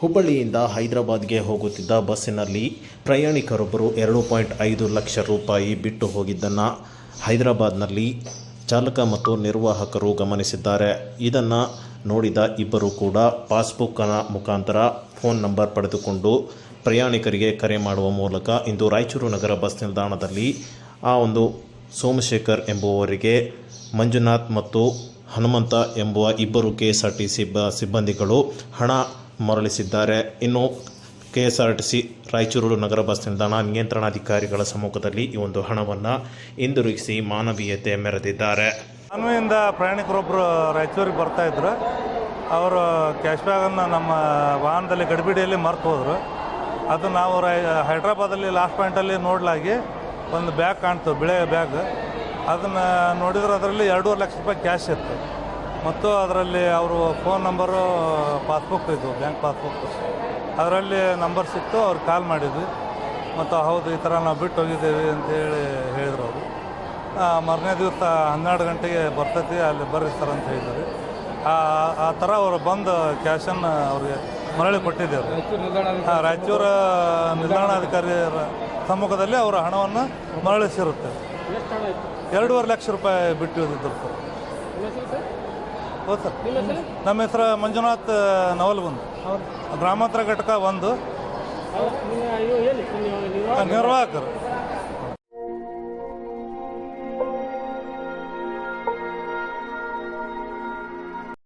ಹುಬ್ಬಳ್ಳಿಯಿಂದ ಹೈದರಾಬಾದ್ಗೆ ಹೋಗುತ್ತಿದ್ದ ಬಸ್ಸಿನಲ್ಲಿ ಪ್ರಯಾಣಿಕರೊಬ್ಬರು ಎರಡು ಪಾಯಿಂಟ್ ಐದು ಲಕ್ಷ ರೂಪಾಯಿ ಬಿಟ್ಟು ಹೋಗಿದ್ದನ್ನು ಹೈದರಾಬಾದ್ನಲ್ಲಿ ಚಾಲಕ ಮತ್ತು ನಿರ್ವಾಹಕರು ಗಮನಿಸಿದ್ದಾರೆ. ಇದನ್ನು ನೋಡಿದ ಇಬ್ಬರು ಕೂಡ ಪಾಸ್ಬುಕ್ಕನ ಮುಖಾಂತರ ಫೋನ್ ನಂಬರ್ ಪಡೆದುಕೊಂಡು ಪ್ರಯಾಣಿಕರಿಗೆ ಕರೆ ಮಾಡುವ ಮೂಲಕ ಇಂದು ರಾಯಚೂರು ನಗರ ಬಸ್ ನಿಲ್ದಾಣದಲ್ಲಿ ಆ ಒಂದು ಸೋಮಶೇಖರ್ ಎಂಬುವವರಿಗೆ, ಮಂಜುನಾಥ್ ಮತ್ತು ಹನುಮಂತ ಎಂಬುವ ಇಬ್ಬರು K S R T C ಸಿಬ್ಬಂದಿಗಳು ಹಣ ಮರಳಿಸಿದ್ದಾರೆ. ಇನ್ನು K S R T C Raichur ನಗರ ಬಸ್ ನಿಲ್ದಾಣ ನಿಯಂತ್ರಣಾಧಿಕಾರಿಗಳ ಸಮ್ಮುಖದಲ್ಲಿ ಈ ಒಂದು ಹಣವನ್ನು ಹಿಂದಿರುಗಿಸಿ ಮಾನವೀಯತೆ ಮೆರೆದಿದ್ದಾರೆ. ಅನ್ವೆಯಿಂದ ಪ್ರಯಾಣಿಕರೊಬ್ಬರು ರಾಯಚೂರಿಗೆ ಬರ್ತಾ ಇದ್ರು. ಅವರು ಕ್ಯಾಶ್ ಬ್ಯಾಗನ್ನು ನಮ್ಮ ವಾಹನದಲ್ಲಿ ಗಡಿಬಿಡಿಯಲ್ಲಿ ಮರ್ತು ಹೋದರು. ಅದು ನಾವು ರೈ ಹೈದ್ರಾಬಾದಲ್ಲಿ ಲಾಸ್ಟ್ ಪಾಯಿಂಟಲ್ಲಿ ನೋಡಲಾಗಿ ಒಂದು ಬ್ಯಾಗ್ ಕಾಣ್ತು, ಬಿಳೆ ಬ್ಯಾಗ್. ಅದನ್ನು ನೋಡಿದ್ರೆ ಅದರಲ್ಲಿ ಎರಡೂವರೆ ಲಕ್ಷ ರೂಪಾಯಿ ಕ್ಯಾಶ್ ಇತ್ತು. ಮತ್ತು ಅದರಲ್ಲಿ ಅವರು ಫೋನ್ ನಂಬರು, ಪಾಸ್ಬುಕ್ ಇದು, ಬ್ಯಾಂಕ್ ಪಾಸ್ಬುಕ್. ಅದರಲ್ಲಿ ನಂಬರ್ ಸಿಕ್ತು, ಅವ್ರು ಕಾಲ್ ಮಾಡಿದ್ವಿ. ಮತ್ತು ಹೌದು, ಈ ಥರ ನಾವು ಬಿಟ್ಟು ಹೋಗಿದ್ದೇವೆ ಅಂತೇಳಿ ಹೇಳಿದ್ರು ಅವರು. ಮರನೇ ದಿವಸ ಹನ್ನೆರಡು ಗಂಟೆಗೆ ಬರ್ತೈತಿ, ಅಲ್ಲಿ ಬರ್ರಿ ಸರ್ ಅಂತ ಹೇಳಿದ್ದಾರೆ. ಆ ಥರ ಅವರು ಬಂದು ಕ್ಯಾಶನ್ನು ಅವ್ರಿಗೆ ಮರಳಿ ಕೊಟ್ಟಿದ್ದೇವೆ ಹಾಂ ರಾಯಚೂರು ನಿಲ್ದಾಣಾಧಿಕಾರಿ ಸಮ್ಮುಖದಲ್ಲಿ ಅವರ ಹಣವನ್ನು ಮರಳಿಸಿರುತ್ತೆ. ಎರಡೂವರೆ ಲಕ್ಷ ರೂಪಾಯಿ ಬಿಟ್ಟು ಸರ್. ಹೌದು ಸರ್. ನಮ್ಮ ಹೆಸರು? ಮಂಜುನಾಥ್ ನವಲ್ಗುಂದ್. ಗ್ರಾಮಾಂತರ ಘಟಕ ಒಂದು. ನಿರ್ವಾಹಕರು.